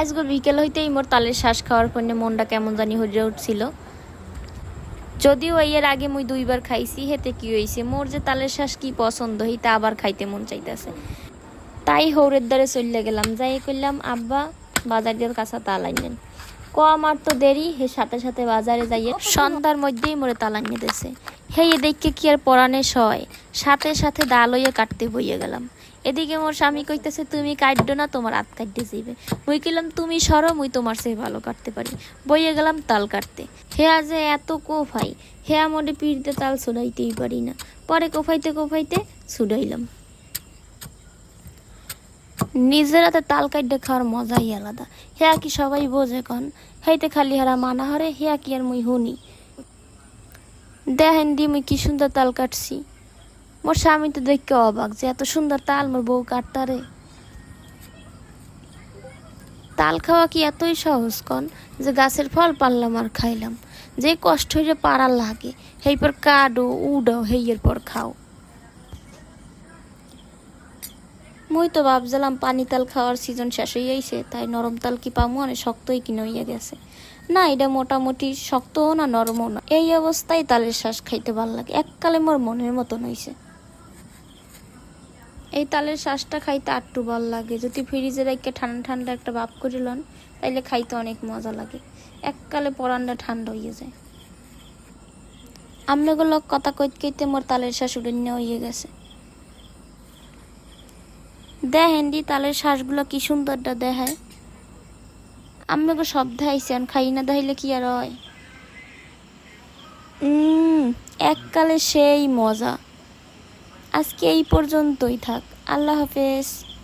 আজকের বিকেল হইতেই মোর তালের শ্বাস খাওয়ার পর মনটা কেমন জানি হয়ে উঠছিল। যদিও এর আগে মুই দুইবার খাইছি, হেতে কি হইছে? মোর যে তালের শ্বাস কি পছন্দ, হইতে আবার খাইতে মন চাইতেছে। তাই হৌরের দ্বারে চলে গেলাম যাই করলাম আব্বা, বাজার দিয়ে কাঁচা তাল আনলেন ক, আমার তো দেরি। হে সাথে সাথে বাজারে যাইয়ে সন্ধ্যার মধ্যেই মোরে তাল আনিয়ে দেছে হে এদিকে কি আর পরাণে সয়? সাথে সাথে ডাল হইয়ে কাটতে বইয়ে গেলাম। এদিকে মোর স্বামী কইতেছে, তুমি কাটডো না, তোমার হাত কাটতে যাইবে মুই কিলাম তুমি সরো, মুই তোমার চেয়ে ভালো কাটতে পারি। বইয়ে গেলাম তাল কাটতে। হেয়া যে এত কোফাই হেয়া মোটে পিড়তে তাল ছুড়াইতেই পারি না। পরে কোফাইতে কোফাইতে ছুড়াইলাম। নিজের হাতে তাল কাটতে খাওয়ার মজাই আলাদা। হেয়া কি সবাই বোঝে কন? হেইতে খালি হারা মানা হরে হেয়া কি আর মুই হুনি দেখেন দি, মুই কি সুন্দর তাল কাটছি। মোর স্বামী তো দেখতে অবাক যে এত সুন্দর তাল মোর বউ কাটতারে। তাল খাওয়া কি এতই সহজ কন যে গাছের ফল পারলাম আর খাইলাম। যে কষ্ট হইলে পারার লাগে, সেই পর কাটো উডাও, হেইয়ের পর খাও। মুই তো ভাবছিলাম পানি তাল খাওয়ার সিজন শেষ হয়ে আইছে, তাই নরম তাল কি পামু অনেক শক্তই কিনে হইয়া গেছে। না, এটা মোটামুটি শক্তও না নরমও না। এই অবস্থায় তালের শ্বাস খাইতে ভালো লাগে, এককালে মোর মনের মতন হইছে। এই তালের শ্বাসটা খাইতে আটটু ভালো লাগে। যদি ফ্রিজে রেখে ঠান্ডা ঠান্ডা একটা ভাপ করে লন, তাইলে খাইতে অনেক মজা লাগে। এককালে পরান্ডা ঠান্ডা হয়ে যায়। আমলেগুলো কথা কইতে কইতে মোর তালের শ্বাস উড়ে নেওয়া হয়ে গেছে। দি তালের শ্বাসগুলো কি সুন্দরটা দেখায়। আমাকে সব দেখাইছেন খাই না দেখাইলে কি আর হয়? এককালে সেই মজা। আজকে এই পর্যন্তই থাক। আল্লাহ হাফেজ।